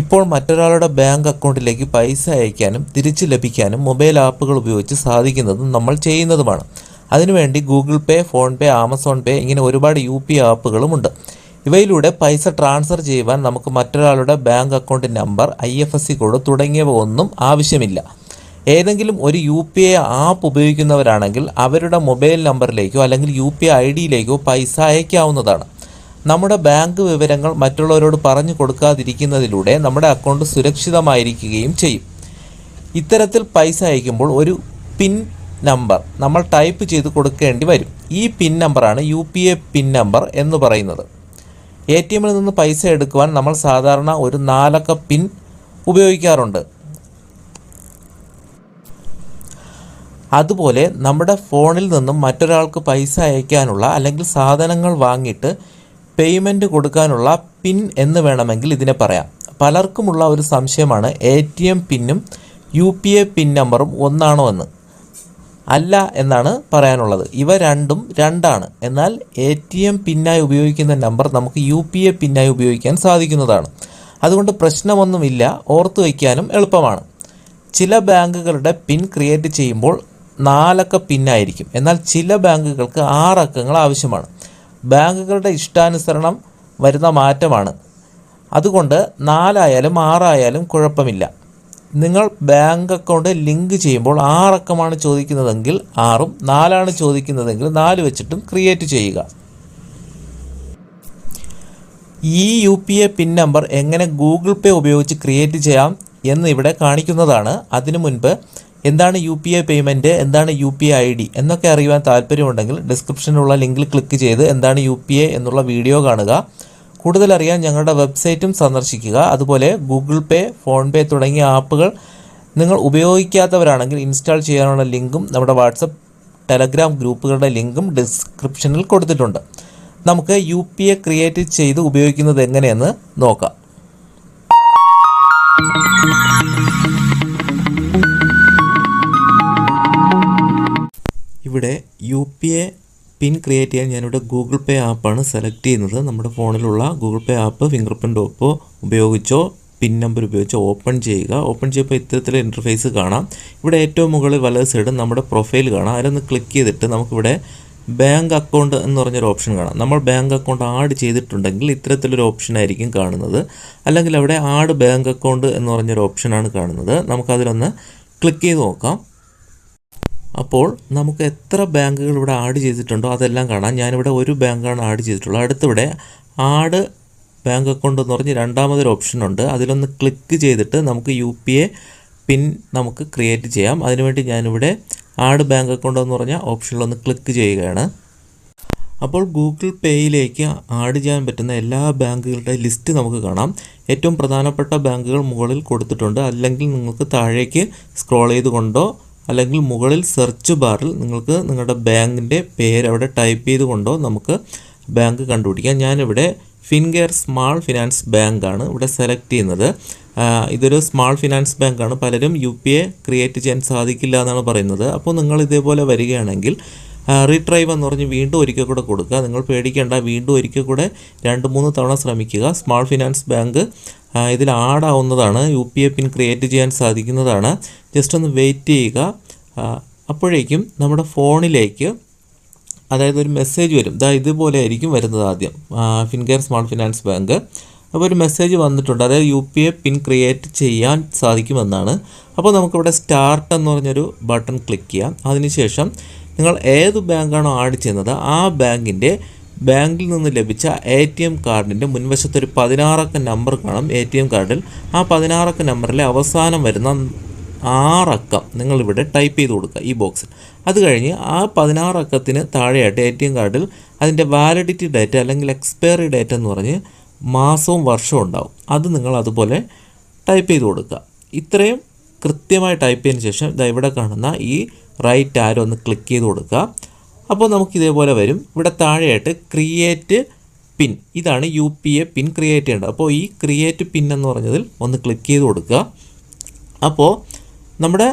ഇപ്പോൾ മറ്റൊരാളുടെ ബാങ്ക് അക്കൗണ്ടിലേക്ക് പൈസ അയക്കാനും തിരിച്ചു ലഭിക്കാനും മൊബൈൽ ആപ്പുകൾ ഉപയോഗിച്ച് സാധിക്കുന്നതും നമ്മൾ ചെയ്യുന്നതുമാണ്. അതിനുവേണ്ടി Google Pay PhonePe Amazon Pay ഇങ്ങനെ ഒരുപാട് യു പി ആപ്പുകളുമുണ്ട് ഇവയിലൂടെ പൈസ ട്രാൻസ്ഫർ ചെയ്യുവാൻ നമുക്ക് മറ്റൊരാളുടെ bank account number I F S C code തുടങ്ങിയവ ഒന്നും ആവശ്യമില്ല. ഏതെങ്കിലും ഒരു യു പി ഐ ആപ്പ് ഉപയോഗിക്കുന്നവരാണെങ്കിൽ അവരുടെ മൊബൈൽ നമ്പറിലേക്കോ അല്ലെങ്കിൽ യു പി ഐ ഐ ഡിയിലേക്കോ പൈസ അയക്കാവുന്നതാണ്. നമ്മുടെ ബാങ്ക് വിവരങ്ങൾ മറ്റുള്ളവരോട് പറഞ്ഞു കൊടുക്കാതിരിക്കുന്നതിലൂടെ നമ്മുടെ അക്കൗണ്ട് സുരക്ഷിതമായിരിക്കുകയും ചെയ്യും. ഇത്തരത്തിൽ പൈസ അയക്കുമ്പോൾ ഒരു പിൻ നമ്പർ നമ്മൾ ടൈപ്പ് ചെയ്ത് കൊടുക്കേണ്ടി വരും. ഈ പിൻ നമ്പറാണ് U P A pin number എന്ന് പറയുന്നത്. എ ടി എമ്മിൽ നിന്ന് പൈസ എടുക്കുവാൻ നമ്മൾ സാധാരണ ഒരു നാലക്ക പിൻ ഉപയോഗിക്കാറുണ്ട്. അതുപോലെ നമ്മുടെ ഫോണിൽ നിന്നും മറ്റൊരാൾക്ക് പൈസ അയക്കാനുള്ള അല്ലെങ്കിൽ സാധനങ്ങൾ വാങ്ങിയിട്ട് പേയ്മെന്റ് കൊടുക്കാനുള്ള പിൻ എന്ന് വേണമെങ്കിൽ ഇതിനെ പറയാം. പലർക്കുമുള്ള ഒരു സംശയമാണ് എ ടി എം പിന്നും യു പി എ പിൻ നമ്പറും ഒന്നാണോ എന്ന്. അല്ല എന്നാണ് പറയാനുള്ളത്. ഇവ രണ്ടും രണ്ടാണ്. എന്നാൽ എ ടി എം പിന്നായി ഉപയോഗിക്കുന്ന നമ്പർ നമുക്ക് യു പി എ പിന്നായി ഉപയോഗിക്കാൻ സാധിക്കുന്നതാണ്. അതുകൊണ്ട് പ്രശ്നമൊന്നുമില്ല. ഓർത്തു വയ്ക്കാനും എളുപ്പമാണ്. ചില ബാങ്കുകളുടെ പിൻ ക്രിയേറ്റ് ചെയ്യുമ്പോൾ നാലക്ക പിന്നായിരിക്കും എന്നാൽ ചില ബാങ്കുകൾക്ക് ആറക്കങ്ങൾ ആവശ്യമാണ്. ബാങ്കുകളുടെ ഇഷ്ടാനുസരണം വരുന്ന മാറ്റമാണ്. അതുകൊണ്ട് നാലായാലും ആറായാലും കുഴപ്പമില്ല. നിങ്ങൾ ബാങ്ക് അക്കൗണ്ട് ലിങ്ക് ചെയ്യുമ്പോൾ ആറക്കമാണ് ചോദിക്കുന്നതെങ്കിൽ ആറും നാലാണ് ചോദിക്കുന്നതെങ്കിൽ നാല് വെച്ചിട്ടും ക്രിയേറ്റ് ചെയ്യുക. ഈ U P A pin number എങ്ങനെ ഗൂഗിൾ പേ ഉപയോഗിച്ച് ക്രിയേറ്റ് ചെയ്യാം എന്ന് ഇവിടെ കാണിക്കുന്നതാണ്. അതിനു മുൻപ് എന്താണ് യു പി ഐ പേയ്മെന്റ് എന്താണ് U P I I D എന്നൊക്കെ അറിയുവാൻ താല്പര്യമുണ്ടെങ്കിൽ ഡിസ്ക്രിപ്ഷനിലുള്ള ലിങ്കിൽ ക്ലിക്ക് ചെയ്ത് എന്താണ് യു പി ഐ എന്നുള്ള വീഡിയോ കാണുക. കൂടുതൽ അറിയാൻ ഞങ്ങളുടെ വെബ്സൈറ്റും സന്ദർശിക്കുക. അതുപോലെ ഗൂഗിൾ പേ ഫോൺ പേ തുടങ്ങിയ ആപ്പുകൾ നിങ്ങൾ ഉപയോഗിക്കാത്തവരാണെങ്കിൽ ഇൻസ്റ്റാൾ ചെയ്യാനുള്ള ലിങ്കും നമ്മുടെ വാട്സപ്പ് ടെലഗ്രാം ഗ്രൂപ്പുകളുടെ ലിങ്കും ഡിസ്ക്രിപ്ഷനിൽ കൊടുത്തിട്ടുണ്ട്. നമുക്ക് യു പി ഐ ക്രിയേറ്റ് ചെയ്ത് ഉപയോഗിക്കുന്നത് എങ്ങനെയെന്ന് നോക്കാം. ഇവിടെ U P A pin create ചെയ്യാൻ ഞാനിവിടെ ഗൂഗിൾ പേ ആപ്പാണ് സെലക്ട് ചെയ്യുന്നത്. നമ്മുടെ ഫോണിലുള്ള Google Pay app fingerprint ഒപ്പോ ഉപയോഗിച്ചോ പിൻ നമ്പർ ഉപയോഗിച്ചോ ഓപ്പൺ ചെയ്യുക. ഓപ്പൺ ചെയ്യുമ്പോൾ ഇത്തരത്തിൽ ഇന്റർഫേസ് കാണാം. ഇവിടെ ഏറ്റവും മുകളിൽ വലത് സൈഡ് നമ്മുടെ പ്രൊഫൈൽ കാണാം. അതിലൊന്ന് ക്ലിക്ക് ചെയ്തിട്ട് നമുക്കിവിടെ ബാങ്ക് അക്കൗണ്ട് എന്ന് പറഞ്ഞൊരു ഓപ്ഷൻ കാണാം. നമ്മൾ ബാങ്ക് അക്കൗണ്ട് ആഡ് ചെയ്തിട്ടുണ്ടെങ്കിൽ ഇത്തരത്തിലൊരു ഓപ്ഷൻ ആയിരിക്കും കാണുന്നത്. അല്ലെങ്കിൽ അവിടെ ആഡ് ബാങ്ക് അക്കൗണ്ട് എന്ന് പറഞ്ഞൊരു ഓപ്ഷനാണ് കാണുന്നത്. നമുക്കതിലൊന്ന് ക്ലിക്ക് ചെയ്ത് നോക്കാം. അപ്പോൾ നമുക്ക് എത്ര ബാങ്കുകൾ ഇവിടെ ആഡ് ചെയ്തിട്ടുണ്ടോ അതെല്ലാം കാണാം. ഞാനിവിടെ ഒരു ബാങ്കാണ് ആഡ് ചെയ്തിട്ടുള്ളത്. അടുത്തിവിടെ ആഡ് ബാങ്ക് അക്കൗണ്ട് എന്ന് പറഞ്ഞ് രണ്ടാമതൊരു ഓപ്ഷൻ ഉണ്ട്. അതിലൊന്ന് ക്ലിക്ക് ചെയ്തിട്ട് നമുക്ക് യു പി എ പിൻ നമുക്ക് ക്രിയേറ്റ് ചെയ്യാം. അതിനുവേണ്ടി ഞാനിവിടെ ആഡ് ബാങ്ക് അക്കൗണ്ട് എന്ന് പറഞ്ഞ ഓപ്ഷനിലൊന്ന് ക്ലിക്ക് ചെയ്യുകയാണ്. അപ്പോൾ ഗൂഗിൾ പേയിലേക്ക് ആഡ് ചെയ്യാൻ പറ്റുന്ന എല്ലാ ബാങ്കുകളുടെ ലിസ്റ്റ് നമുക്ക് കാണാം. ഏറ്റവും പ്രധാനപ്പെട്ട ബാങ്കുകൾ മുകളിൽ കൊടുത്തിട്ടുണ്ട്. അല്ലെങ്കിൽ നിങ്ങൾക്ക് താഴേക്ക് സ്ക്രോൾ ചെയ്തുകൊണ്ടോ അല്ലെങ്കിൽ മുകളിൽ സെർച്ച് ബാറിൽ നിങ്ങൾക്ക് നിങ്ങളുടെ ബാങ്കിന്റെ പേര് അവിടെ ടൈപ്പ് ചെയ്തുകൊണ്ടോ നമുക്ക് ബാങ്ക് കണ്ടുപിടിക്കാം. ഞാനിവിടെ ഫിൻകെയർ സ്മാൾ ഫിനാൻസ് ബാങ്കാണ് ഇവിടെ സെലക്ട് ചെയ്യുന്നത്. ഇതൊരു സ്മാൾ ഫിനാൻസ് ബാങ്കാണ് പലരും യു പി എ ക്രിയേറ്റ് ചെയ്യാൻ സാധിക്കില്ല എന്നാണ് പറയുന്നത്. അപ്പോൾ നിങ്ങൾ ഇതേപോലെ വരികയാണെങ്കിൽ റീട്രൈവ് എന്ന് പറഞ്ഞ് വീണ്ടും ഒരിക്കൽ കൂടെ കൊടുക്കുക. നിങ്ങൾ പേടിക്കേണ്ട വീണ്ടും ഒരിക്കൽ കൂടെ രണ്ട് മൂന്ന് തവണ ശ്രമിക്കുക. സ്മാൾ ഫിനാൻസ് ബാങ്ക് ഇതിൽ ആഡാവുന്നതാണ് U P A pin create ചെയ്യാൻ സാധിക്കുന്നതാണ്. ജസ്റ്റ് ഒന്ന് വെയിറ്റ് ചെയ്യുക. അപ്പോഴേക്കും നമ്മുടെ ഫോണിലേക്ക് അതായത് ഒരു മെസ്സേജ് വരും. ദാ ഇതുപോലെ ആയിരിക്കും വരുന്നത് ആദ്യം. ഫിൻകെയർ സ്മാൾ ഫിനാൻസ് ബാങ്ക് അപ്പോൾ ഒരു മെസ്സേജ് വന്നിട്ടുണ്ട്. അതായത് U P I pin create ചെയ്യാൻ സാധിക്കുമെന്നാണ്. അപ്പോൾ നമുക്കിവിടെ സ്റ്റാർട്ട് എന്ന് പറഞ്ഞൊരു ബട്ടൺ ക്ലിക്ക് ചെയ്യാം. അതിനുശേഷം നിങ്ങൾ ഏത് ബാങ്കാണോ ആഡ് ചെയ്യുന്നത് ആ ബാങ്കിന്റെ ബാങ്കിൽ നിന്ന് ലഭിച്ച എ ടി എം കാർഡിന്റെ മുൻവശത്തൊരു പതിനാറക്ക നമ്പർ കാണും. എ ടി എം കാർഡിൽ ആ പതിനാറക്ക നമ്പറിലെ അവസാനം വരുന്ന ആറക്കം നിങ്ങളിവിടെ ടൈപ്പ് ചെയ്ത് കൊടുക്കുക ഈ ബോക്സിൽ. അത് കഴിഞ്ഞ് ആ പതിനാറക്കത്തിന് താഴെയായിട്ട് എ ടി എം കാർഡിൽ അതിന്റെ വാലിഡിറ്റി ഡേറ്റ് അല്ലെങ്കിൽ എക്സ്പയറി ഡേറ്റ് എന്ന് പറഞ്ഞ് മാസവും വർഷവും ഉണ്ടാവും. അത് നിങ്ങൾ അതുപോലെ ടൈപ്പ് ചെയ്ത് കൊടുക്കുക. ഇത്രയും കൃത്യമായി ടൈപ്പ് ചെയ്തതിന് ശേഷം ഇതാ ഇവിടെ കാണുന്ന ഈ റൈറ്റ് ആരോ ഒന്ന് ക്ലിക്ക് ചെയ്ത് കൊടുക്കുക. അപ്പോൾ നമുക്ക് ഇതേപോലെ വരും. ഇവിടെ താഴെയായിട്ട് ക്രിയേറ്റ് പിൻ ഇതാണ് U P A pin create ചെയ്യേണ്ടത്. അപ്പോൾ ഈ ക്രിയേറ്റ് പിൻ എന്ന് പറഞ്ഞതിൽ ഒന്ന് ക്ലിക്ക് ചെയ്ത് കൊടുക്കുക. അപ്പോൾ നമ്മുടെ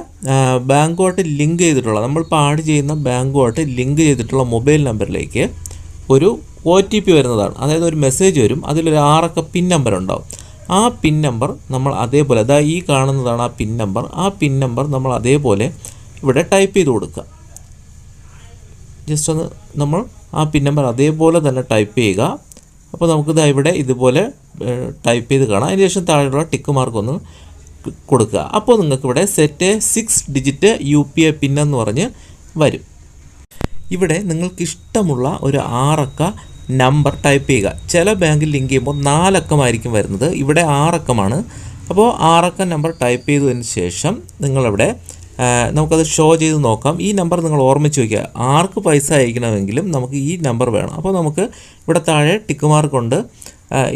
ബാങ്കുമായിട്ട് ലിങ്ക് ചെയ്തിട്ടുള്ള നമ്മളിപ്പോൾ ആഡ് ചെയ്യുന്ന ബാങ്കുമായിട്ട് ലിങ്ക് ചെയ്തിട്ടുള്ള മൊബൈൽ നമ്പറിലേക്ക് ഒരു ഒ ടി പി വരുന്നതാണ്. അതായത് ഒരു മെസ്സേജ് വരും. അതിലൊരു ആറക്ക പിൻ നമ്പർ ഉണ്ടാവും. ആ പിൻ നമ്പർ നമ്മൾ അതേപോലെ അതാ ഈ കാണുന്നതാണ് ആ പിൻ നമ്പർ ആ പിൻ നമ്പർ നമ്മൾ അതേപോലെ ഇവിടെ ടൈപ്പ് ചെയ്ത് കൊടുക്കുക. ജസ്റ്റ് ഒന്ന് നമ്മൾ ആ പിൻ നമ്പർ അതേപോലെ തന്നെ ടൈപ്പ് ചെയ്യുക. അപ്പോൾ നമുക്കിത് ഇവിടെ ഇതുപോലെ ടൈപ്പ് ചെയ്ത് കാണാം. അതിന് ശേഷം താഴെയുള്ള ടിക്ക് മാർക്ക് ഒന്ന് കൊടുക്കുക. അപ്പോൾ നിങ്ങൾക്ക് ഇവിടെ set six digit U P I pin എന്ന് പറഞ്ഞ് വരും. ഇവിടെ നിങ്ങൾക്ക് ഇഷ്ടമുള്ള ഒരു ആറക്ക നമ്പർ ടൈപ്പ് ചെയ്യുക. ചില ബാങ്കിൽ ലിങ്ക് ചെയ്യുമ്പോൾ നാലക്കമായിരിക്കും വരുന്നത്. ഇവിടെ ആറക്കമാണ്. അപ്പോൾ ആറക്ക നമ്പർ ടൈപ്പ് ചെയ്തതിന് ശേഷം നിങ്ങളിവിടെ നമുക്കത് ഷോ ചെയ്ത് നോക്കാം. ഈ നമ്പർ നിങ്ങൾ ഓർമ്മിച്ച് വയ്ക്കുക ആർക്ക് പൈസ അയക്കണമെങ്കിലും നമുക്ക് ഈ നമ്പർ വേണം. അപ്പോൾ നമുക്ക് ഇവിടെ താഴെ ടിക്ക് മാർക്കുണ്ട്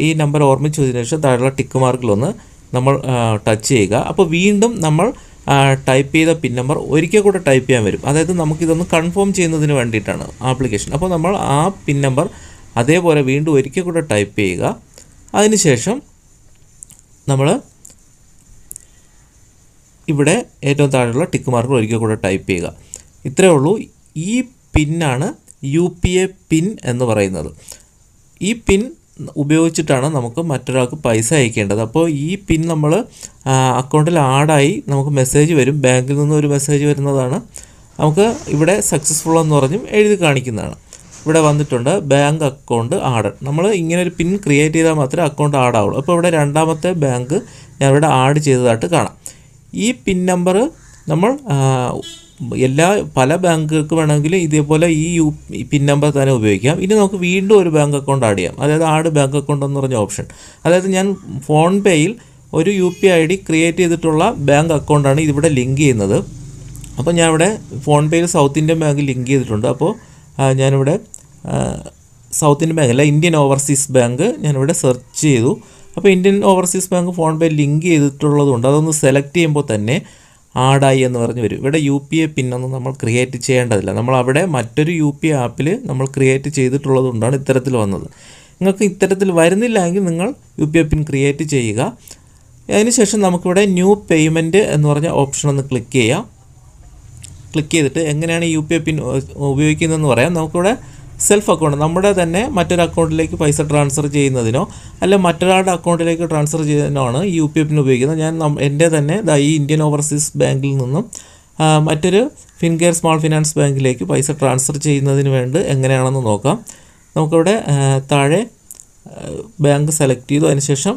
ഈ നമ്പർ ഓർമ്മിച്ച് വെച്ചതിന് ശേഷം താഴെയുള്ള ടിക്ക് മാർക്കിലൊന്ന് നമ്മൾ ടച്ച് ചെയ്യുക. അപ്പോൾ വീണ്ടും നമ്മൾ ടൈപ്പ് ചെയ്ത പിൻ നമ്പർ ഒരിക്കൽ കൂടെ ടൈപ്പ് ചെയ്യാൻ വരും. അതായത് നമുക്കിതൊന്ന് കൺഫേം ചെയ്യുന്നതിന് വേണ്ടിയിട്ടാണ് ആപ്ലിക്കേഷൻ അപ്പോൾ നമ്മൾ ആ പിൻ നമ്പർ അതേപോലെ വീണ്ടും ഒരിക്കൽ കൂടെ ടൈപ്പ് ചെയ്യുക. അതിനുശേഷം നമ്മൾ ഇവിടെ ഏറ്റവും താഴെയുള്ള ടിക്ക് മാർക്കുകൾ ഒരിക്കൽ കൂടെ ടൈപ്പ് ചെയ്യുക. ഇത്രയേ ഉള്ളൂ. ഈ പിന്നാണ് യു പി എ പിൻ എന്ന് പറയുന്നത്. ഈ പിൻ ഉപയോഗിച്ചിട്ടാണ് നമുക്ക് മറ്റൊരാൾക്ക് പൈസ അയക്കേണ്ടത്. അപ്പോൾ ഈ പിൻ നമ്മൾ അക്കൗണ്ടിൽ ആഡായി നമുക്ക് മെസ്സേജ് വരും. ബാങ്കിൽ നിന്ന് ഒരു മെസ്സേജ് വരുന്നതാണ്. നമുക്ക് ഇവിടെ സക്സസ്ഫുൾ എന്ന് പറഞ്ഞും എഴുതി കാണിക്കുന്നതാണ്. ഇവിടെ വന്നിട്ടുണ്ട് ബാങ്ക് അക്കൗണ്ട് ആഡ് നമ്മൾ ഇങ്ങനെ ഒരു പിൻ ക്രിയേറ്റ് ചെയ്താൽ മാത്രമേ അക്കൗണ്ട് ആഡ് അപ്പോൾ ഇവിടെ രണ്ടാമത്തെ ബാങ്ക് ഞാൻ ഇവിടെ ആഡ് ചെയ്തതായിട്ട് കാണാം. ഈ പിൻ നമ്പർ നമ്മൾ എല്ലാ പല ബാങ്കുകൾക്ക് വേണമെങ്കിൽ ഇതേപോലെ ഈ യു പിൻ നമ്പർ തന്നെ ഉപയോഗിക്കാം. ഇനി നമുക്ക് വീണ്ടും ഒരു ബാങ്ക് അക്കൗണ്ട് ആഡ് ചെയ്യാം. അതായത് ആഡ് ബാങ്ക് അക്കൗണ്ട് എന്ന് പറഞ്ഞ ഓപ്ഷൻ അതായത് ഞാൻ ഫോൺ പേയിൽ ഒരു U P I D create ചെയ്തിട്ടുള്ള ബാങ്ക് അക്കൗണ്ടാണ് ഇതിവിടെ ലിങ്ക് ചെയ്യുന്നത്. അപ്പോൾ ഞാൻ ഇവിടെ ഫോൺ പേയിൽ സൗത്ത് ഇന്ത്യൻ ബാങ്ക് ലിങ്ക് ചെയ്തിട്ടുണ്ട്. അപ്പോൾ ഞാനിവിടെ സൗത്ത് ഇന്ത്യൻ ബാങ്ക് അല്ല ഇന്ത്യൻ ഓവർസീസ് ബാങ്ക് ഞാനിവിടെ സെർച്ച് ചെയ്തു. അപ്പോൾ Indian Overseas bank PhonePe link ചെയ്തിട്ടുള്ളതുകൊണ്ട് അതൊന്ന് സെലക്ട് ചെയ്യുമ്പോൾ തന്നെ ആഡായി എന്ന് പറഞ്ഞ് വരും. ഇവിടെ യു പി ഐ പിന്നൊന്നും നമ്മൾ ക്രിയേറ്റ് ചെയ്യേണ്ടതില്ല. നമ്മൾ അവിടെ മറ്റൊരു യു പി ഐ ആപ്പിൽ നമ്മൾ ക്രിയേറ്റ് ചെയ്തിട്ടുള്ളത് കൊണ്ടാണ് ഇത്തരത്തിൽ വന്നത്. നിങ്ങൾക്ക് ഇത്തരത്തിൽ വരുന്നില്ല എങ്കിൽ നിങ്ങൾ U P I pin create ചെയ്യുക. അതിനുശേഷം നമുക്കിവിടെ ന്യൂ പേയ്മെന്റ് എന്ന് പറഞ്ഞ ഓപ്ഷൻ ഒന്ന് ക്ലിക്ക് ചെയ്യാം. ക്ലിക്ക് ചെയ്തിട്ട് എങ്ങനെയാണ് യു പി ഐ പിൻ ഉപയോഗിക്കുന്നതെന്ന് പറയാം. നമുക്കിവിടെ സെൽഫ് അക്കൗണ്ട് നമ്മുടെ തന്നെ മറ്റൊരു അക്കൗണ്ടിലേക്ക് പൈസ ട്രാൻസ്ഫർ ചെയ്യുന്നതിനോ അല്ലെ മറ്റൊരാളുടെ അക്കൗണ്ടിലേക്ക് ട്രാൻസ്ഫർ ചെയ്യുന്നതിനോ ആണ് യു പി എഫിന് ഉപയോഗിക്കുന്നത്. ഞാൻ എന്റെ തന്നെ ഈ ഇന്ത്യൻ ഓവർസീസ് ബാങ്കിൽ നിന്നും മറ്റൊരു ഫിൻകെയർ സ്മോൾ ഫിനാൻസ് ബാങ്കിലേക്ക് പൈസ ട്രാൻസ്ഫർ ചെയ്യുന്നതിന് വേണ്ടി എങ്ങനെയാണെന്ന് നോക്കാം. നമുക്കിവിടെ താഴെ ബാങ്ക് സെലക്ട് ചെയ്തു. അതിനുശേഷം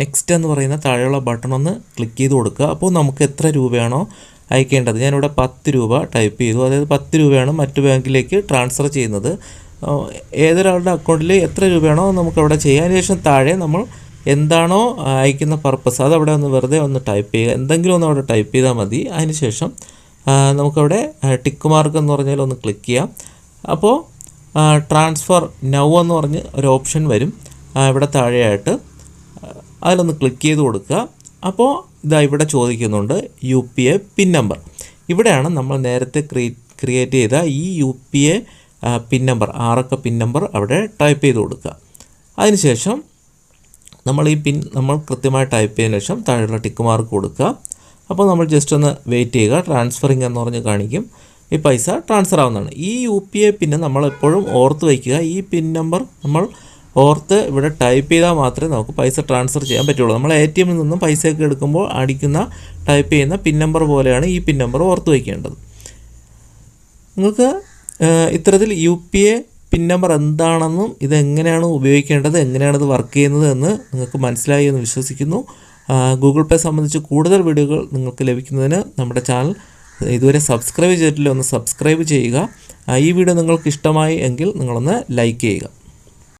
നെക്സ്റ്റ് എന്ന് പറയുന്ന താഴെയുള്ള ബട്ടൺ ഒന്ന് ക്ലിക്ക് ചെയ്ത് കൊടുക്കുക. അപ്പോൾ നമുക്ക് എത്ര രൂപയാണോ അയക്കേണ്ടത്. ഞാനിവിടെ പത്ത് രൂപ ടൈപ്പ് ചെയ്തു. അതായത് പത്ത് രൂപയാണ് മറ്റു ബാങ്കിലേക്ക് ട്രാൻസ്ഫർ ചെയ്യുന്നത്. ഏതൊരാളുടെ അക്കൗണ്ടിൽ എത്ര രൂപയാണോ നമുക്കവിടെ ചെയ്യാം. ചെയ്യാൻ ശേഷം താഴെ നമ്മൾ എന്താണോ അയക്കുന്ന പർപ്പസ് അതവിടെ ഒന്ന് വെറുതെ ഒന്ന് ടൈപ്പ് ചെയ്യുക. എന്തെങ്കിലും ഒന്ന് അവിടെ ടൈപ്പ് ചെയ്താൽ മതി. അതിനുശേഷം നമുക്കവിടെ ടിക്ക് മാർക്ക് എന്ന് പറഞ്ഞാൽ ഒന്ന് ക്ലിക്ക് ചെയ്യാം. അപ്പോൾ ട്രാൻസ്ഫർ നൗ എന്ന് പറഞ്ഞ് ഒരു ഓപ്ഷൻ വരും. ഇവിടെ താഴെയായിട്ട് അതിലൊന്ന് ക്ലിക്ക് ചെയ്ത് കൊടുക്കുക. അപ്പോൾ ഇതാ ഇവിടെ ചോദിക്കുന്നുണ്ട് U P I pin number. ഇവിടെയാണ് നമ്മൾ നേരത്തെ ക്രിയേ ക്രിയേറ്റ് ചെയ്ത ഈ U P I pin number ആറക്ക pin number അവിടെ ടൈപ്പ് ചെയ്ത് കൊടുക്കുക. അതിനുശേഷം നമ്മൾ ഈ പിൻ നമ്മൾ കൃത്യമായി ടൈപ്പ് ചെയ്തതിന് ശേഷം താഴെയുള്ള ടിക്ക് മാർക്ക് കൊടുക്കുക. അപ്പോൾ നമ്മൾ ജസ്റ്റ് ഒന്ന് വെയിറ്റ് ചെയ്യുക. ട്രാൻസ്ഫറിങ് എന്ന് പറഞ്ഞ് കാണിക്കും. ഈ പൈസ ട്രാൻസ്ഫർ ആവുന്നതാണ്. ഈ യു പി ഐ പിന്നെ നമ്മൾ എപ്പോഴും ഓർത്ത് വയ്ക്കുക. ഈ പിൻ നമ്പർ നമ്മൾ ഓർത്ത് ഇവിടെ ടൈപ്പ് ചെയ്താൽ മാത്രമേ നമുക്ക് പൈസ ട്രാൻസ്ഫർ ചെയ്യാൻ പറ്റുള്ളൂ. നമ്മൾ എ ടി എമ്മിൽ നിന്നും പൈസയൊക്കെ എടുക്കുമ്പോൾ അടിക്കുന്ന ടൈപ്പ് ചെയ്യുന്ന പിൻ നമ്പർ പോലെയാണ് ഈ പിൻ നമ്പർ ഓർത്ത് വയ്ക്കേണ്ടത് നിങ്ങൾക്ക് ഇത്തരത്തിൽ U P A pin number എന്താണെന്നും ഇതെങ്ങനെയാണ് ഉപയോഗിക്കേണ്ടത് എങ്ങനെയാണ് ഇത് വർക്ക് ചെയ്യുന്നത് എന്ന് നിങ്ങൾക്ക് മനസ്സിലായി എന്ന് വിശ്വസിക്കുന്നു. ഗൂഗിൾ പേ സംബന്ധിച്ച് കൂടുതൽ വീഡിയോകൾ നിങ്ങൾക്ക് ലഭിക്കുന്നതിന് നമ്മുടെ ചാനൽ ഇതുവരെ സബ്സ്ക്രൈബ് ചെയ്തിട്ടില്ല ഒന്ന് സബ്സ്ക്രൈബ് ചെയ്യുക. ഈ വീഡിയോ നിങ്ങൾക്ക് ഇഷ്ടമായി എങ്കിൽ നിങ്ങളൊന്ന് ലൈക്ക് ചെയ്യുക.